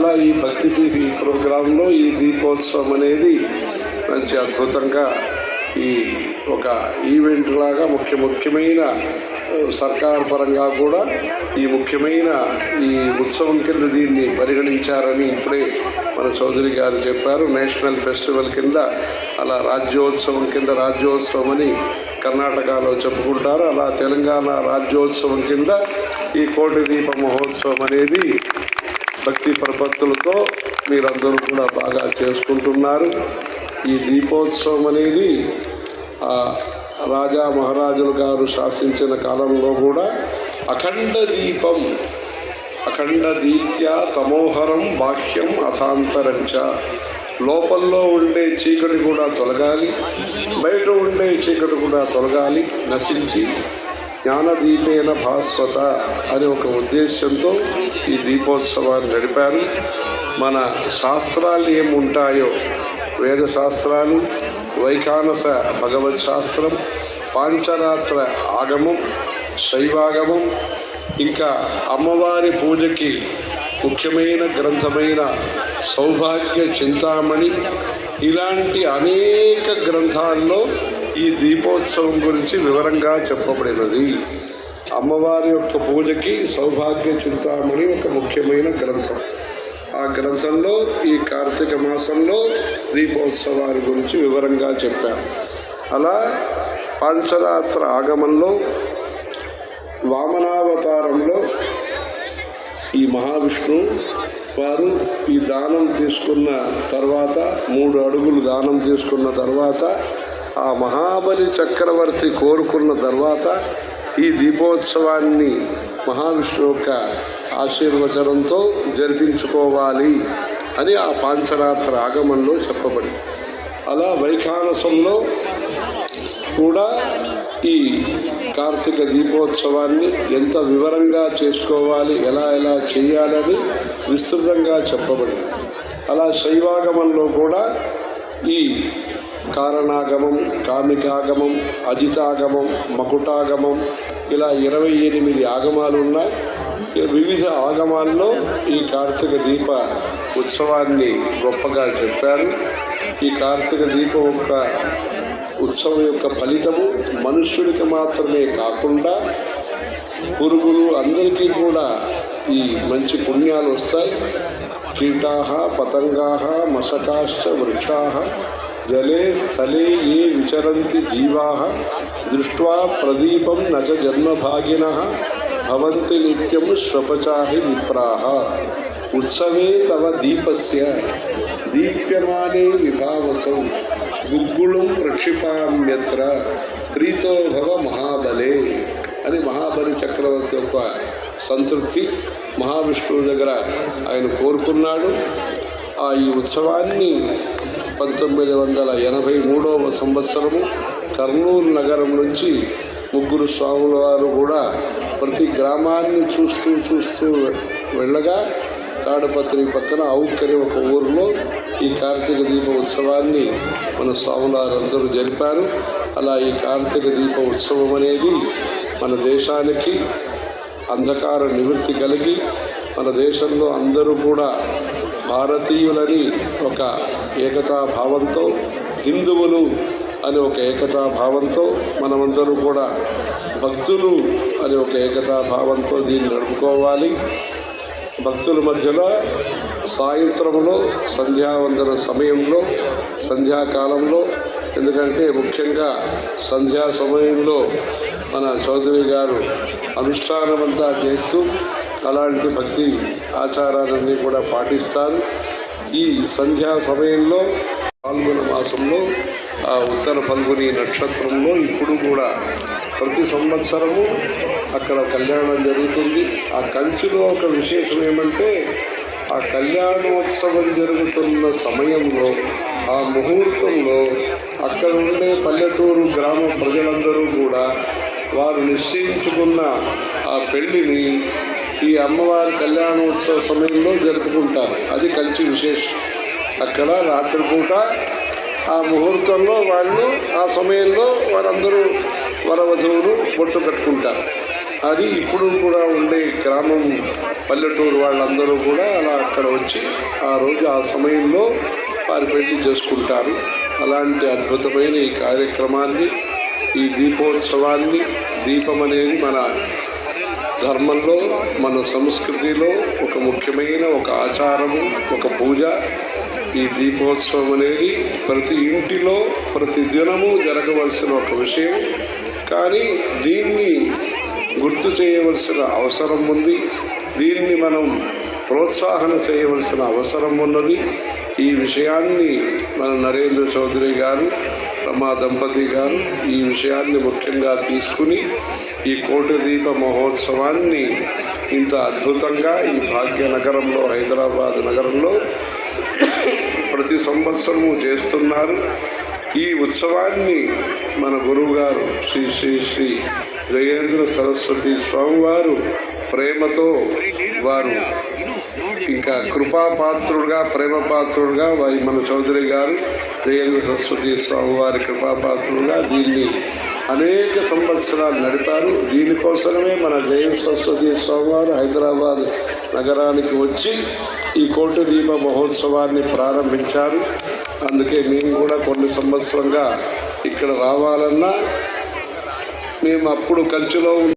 అలా ఈ భక్తి టీవీ ప్రోగ్రాంలో ఈ దీపోత్సవం అనేది మంచి అద్భుతంగా ఈ ఒక ఈవెంట్ లాగా ముఖ్య ముఖ్యమైన సర్కార్ పరంగా కూడా ఈ ముఖ్యమైన ఈ ఉత్సవం కింద దీన్ని పరిగణించారని ఇప్పుడే మన చౌదరి గారు చెప్పారు. నేషనల్ ఫెస్టివల్ కింద అలా రాజ్యోత్సవం కింద రాజ్యోత్సవం అని కర్ణాటకలో చెప్పుకుంటారు. అలా తెలంగాణ రాజ్యోత్సవం కింద ఈ కోటి దీప మహోత్సవం అనేది భక్తి ప్రపత్తులతో మీరందరూ కూడా బాగా చేసుకుంటున్నారు. ఈ దీపోత్సవం అనేది ఆ, రాజా మహారాజులు గారు శాసించిన కాలంలో కూడా అఖండ దీపం అఖండ దీత్య తమోహరం బాహ్యం అథాంతరంచ. లోపల్లో ఉండే చీకటి కూడా తొలగాలి బయట ఉండే చీకటి కూడా తొలగాలి నశించి జ్ఞానదీపేన భాస్వత అనే ఒక ఉద్దేశంతో ఈ దీపోత్సవాన్ని నడిపారు. మన శాస్త్రాలు ఏముంటాయో వేద శాస్త్రాలు వైఖానస భగవత్ శాస్త్రం పాంచరాత్ర ఆగమం శైవాగమం ఇంకా అమ్మవారి పూజకి ముఖ్యమైన గ్రంథమైన సౌభాగ్య చింతామణి ఇలాంటి అనేక గ్రంథాల్లో ఈ దీపోత్సవం గురించి వివరంగా చెప్పబడినది. అమ్మవారి యొక్క పూజకి సౌభాగ్య చింతామణి ఒక ముఖ్యమైన గ్రంథం. ఆ గ్రంథంలో ఈ కార్తీక మాసంలో దీపోత్సవాల గురించి వివరంగా చెప్పారు. అలా పంచరాత్ర ఆగమంలో వామనావతారంలో ఈ మహావిష్ణువు వారు ఈ దానం తీసుకున్న తర్వాత మూడు అడుగులు దానం తీసుకున్న తర్వాత ఆ మహాబలి చక్రవర్తి కోరుకున్న తర్వాత ఈ దీపోత్సవాన్ని మహావిష్ణు యొక్క ఆశీర్వచనంతో జరిపించుకోవాలి అని ఆ పాంచరాత్ర ఆగమంలో చెప్పబడింది. అలా వైఖానసంలో కూడా ఈ కార్తీక దీపోత్సవాన్ని ఎంత వివరంగా చేసుకోవాలి ఎలా ఎలా చేయాలని విస్తృతంగా చెప్పబడింది. అలా శైవాగమంలో కూడా ఈ కారణాగమం కామికాగమం అజితాగమం మకుటాగమం ఇలా ఇరవై ఎనిమిది ఆగమాలు ఉన్నాయి వివిధ ఆగమాల్లో ఈ కార్తీక దీప ఉత్సవాన్ని గొప్పగా చెప్పారు. ఈ కార్తీక దీపం యొక్క ఉత్సవం యొక్క ఫలితము మనుష్యుడికి మాత్రమే కాకుండా పురుగులు అందరికీ కూడా ఈ మంచి పుణ్యాలు వస్తాయి. కీటా పతంగాహ మశకాశ్చ వృక్షాహ జలే స్థలే ఏ విచరంతి జీవా? దృష్ట్వా ప్రదీపం నచ జన్మభాగిన? భవంతి నిత్యం శ్వపచాహి విప్రాహ ఉత్సవే తవ దీపస్య. దీప్యమానే విభావసం. గుగ్గుళం ప్రక్షిపామ్యత్ర. ప్రీతోభవ మహాబలే. అని మహాబలి చక్రవర్తి యొక్క సంతృప్తి మహావిష్ణువు దగ్గర ఆయన కోరుకున్నాడు. ఆ ఈ ఉత్సవాన్ని పంతొమ్మిది వందల ఎనభై మూడవ సంవత్సరము కర్నూలు నగరం నుంచి ముగ్గురు స్వాముల వారు కూడా ప్రతి గ్రామాన్ని చూస్తూ చూస్తూ వెళ్ళగా తాడపత్రి పక్కన ఔక్కరి ఒక ఊరిలో ఈ కార్తీక దీప ఉత్సవాన్ని మన స్వాములారందరూ జరిపారు. అలా ఈ కార్తీక దీప ఉత్సవం అనేది మన దేశానికి అంధకార నివృత్తి కలిగి మన దేశంలో అందరూ కూడా భారతీయులని ఒక ఏకతా భావంతో హిందువులు అని ఒక ఏకతా భావంతో మనమందరూ కూడా భక్తులు అని ఒక ఏకతా భావంతో దీన్ని నడుపుకోవాలి. భక్తుల మధ్యలో సాయంత్రంలో సంధ్యావందన సమయంలో సంధ్యాకాలంలో ఎందుకంటే ముఖ్యంగా సంధ్యా సమయంలో మన చౌదరి గారు అనుష్ఠానమంతా చేస్తూ అలాంటి భక్తి ఆచారాలన్నీ కూడా పాటిస్తారు. ఈ సంధ్యా సమయంలో పాల్గొన మాసంలో ఆ ఉత్తర పల్గొని నక్షత్రంలో ఇప్పుడు కూడా ప్రతి సంవత్సరము అక్కడ కళ్యాణం జరుగుతుంది. ఆ కంచిలో ఒక విశేషం ఏమంటే ఆ కళ్యాణోత్సవం జరుగుతున్న సమయంలో ఆ ముహూర్తంలో అక్కడ ఉండే పల్లెటూరు గ్రామ ప్రజలందరూ కూడా వారు నిశ్చయించుకున్న ఆ పెళ్ళిని ఈ అమ్మవారి కళ్యాణోత్సవ సమయంలో జరుపుకుంటారు. అది కలిసి విశేషం. అక్కడ రాత్రిపూట ఆ ముహూర్తంలో వాళ్ళు ఆ సమయంలో వారందరూ వరవధువులు బొట్టు కట్టుకుంటారు. అది ఇప్పుడు కూడా ఉండే గ్రామం పల్లెటూరు వాళ్ళందరూ కూడా అలా అక్కడ వచ్చి ఆ రోజు ఆ సమయంలో వారి పెళ్ళి చేసుకుంటారు. అలాంటి అద్భుతమైన ఈ కార్యక్రమాన్ని ఈ దీపోత్సవాన్ని దీపం అనేది మన ధర్మంలో మన సంస్కృతిలో ఒక ముఖ్యమైన ఒక ఆచారము ఒక పూజ. ఈ దీపోత్సవం అనేది ప్రతి ఇంటిలో ప్రతి దినము జరగవలసిన ఒక విషయం. కానీ దీన్ని గుర్తు చేయవలసిన అవసరం ఉంది. దీన్ని మనం ప్రోత్సాహన చేయవలసిన అవసరం ఉన్నది. ఈ విషయాన్ని మన నరేంద్ర చౌదరి గారు మా దంపతి గారు ఈ విషయాన్ని ముఖ్యంగా తీసుకుని ఈ కోటి దీప మహోత్సవాన్ని ఇంత అద్భుతంగా ఈ భాగ్యనగరంలో హైదరాబాద్ నగరంలో ప్రతి సంవత్సరము చేస్తున్నారు. ఈ ఉత్సవాన్ని మన గురువుగారు శ్రీ శ్రీ శ్రీ జయేంద్ర సరస్వతి స్వామివారు ప్రేమతో వారు ఇంకా కృపాపాత్రుడుగా ప్రేమపాత్రుడుగా వారి మన చౌదరి గారు రేణు సరస్వతి స్వామి వారి కృపాపాత్రుడుగా దీన్ని అనేక సంవత్సరాలు నడిపారు. దీనికోసమే మన జయేంద్ర సరస్వతి స్వామివారు హైదరాబాద్ నగరానికి వచ్చి ఈ కోటి దీప మహోత్సవాన్ని ప్రారంభించారు. అందుకే మేము కూడా కొన్ని సంవత్సరంగా ఇక్కడ రావాలన్నా మేము అప్పుడు కంచులో